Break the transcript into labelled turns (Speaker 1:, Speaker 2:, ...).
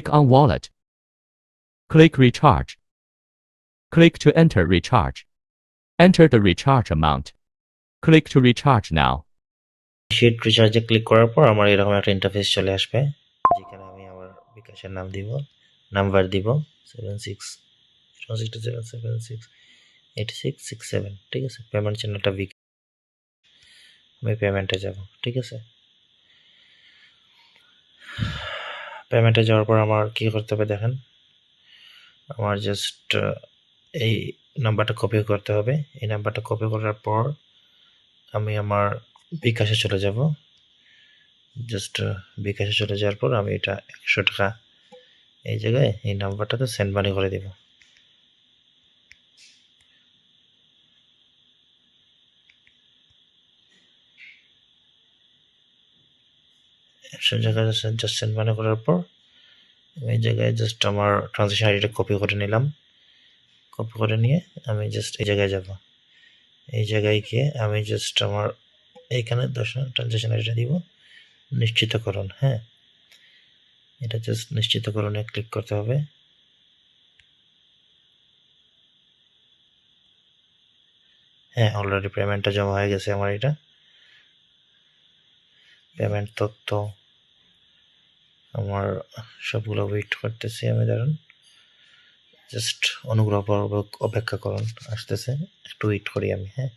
Speaker 1: Click on Wallet. Click Recharge. Click to enter recharge. Enter the recharge amount. Click to recharge now.
Speaker 2: Sheet রিচার্জে click করার পর আমার এরকম একটা interface চলে আসবে যেখানে আমি আমার বিকাশের নাম দিব নাম্বার দিব seven six six seven seven six eight six six seven ঠিক আছে পেমেন্ট চ্যানেলটা বিক আমি পেমেন্টে যাব ঠিক আছে পেমেন্টে যাওয়ার পর আমার কি করতে হবে দেখেন? আমার জাস্ট এই নাম্বারটা কপি করতে হবে। এই নাম্বারটা কপি করার পর আমি আমার বিকাশে চলে যাব। জাস্ট বিকাশে চলে যাওয়ার পর আমি এটা একশো টাকা এই জায়গায় এই নাম্বারটাতে সেন্ড মানি করে দেব। একশো জায়গায় জাস্ট সেন্ড মানি করার পর এই জায়গায় জাস্ট আমার ট্রানজেকশন আইডিটা কপি করে নিলাম। কপি করে নিয়ে আমি জাস্ট এই জায়গায় যাব। এই জায়গায় গিয়ে আমি জাস্ট আমার এইখানে দর্শন ট্রানজেকশন আইডিটা দিব। নিশ্চিতকরণ হ্যাঁ। এটা জাস্ট নিশ্চিতকরণে ক্লিক করতে হবে। হ্যাঁ অলরেডি পেমেন্টটা জমা হয়ে গেছে আমার এটা। পেমেন্ট তথ্য আমার সবগুলো ওয়েট করতেছি আমি দাঁড়ান জাস্ট অনুগ্রহ পূর্বক অপেক্ষা করুন, আসতেছে। একটু ওয়েট করি আমি হ্যাঁ?